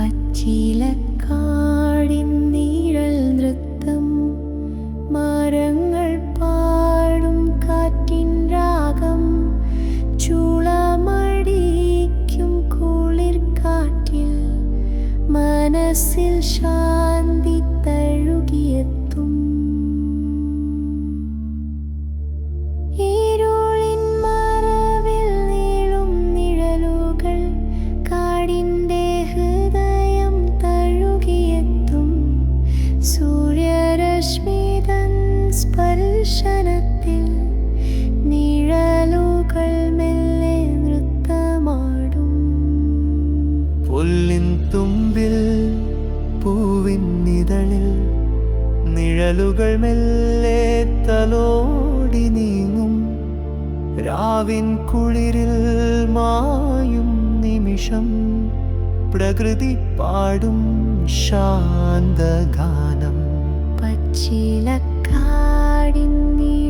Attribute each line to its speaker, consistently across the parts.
Speaker 1: പച്ചിലക്കാടിൻ നീഴൽ നൃത്തം. മരങ്ങൾ പാടും കാറ്റിൻ രാഗം. ചുളമടിക്കും കുളിർ കാറ്റിൽ മനസ്സിൽ ശാന്തി തഴുകിയെത്തി. നിഴലുകൾ മെല്ലെ തലോടി നീങ്ങും. രാവിൻ കുളിരിൽ മായും നിമിഷം. പ്രകൃതി പാടും ശാന്തഗാനം.
Speaker 2: പച്ചിലക്കാടിൻ നീ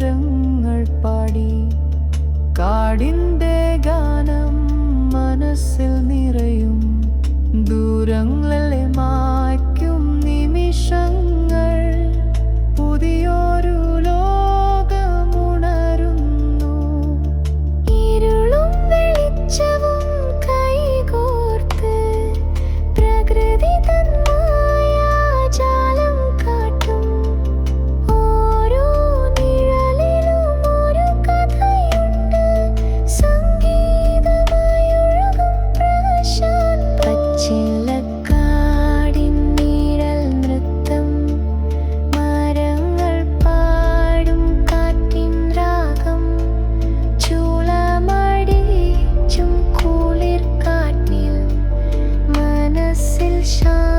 Speaker 2: സ്വരങ്ങൾ പാടി കാടിന്റെ ഗാനം മനസ്സിൽ 想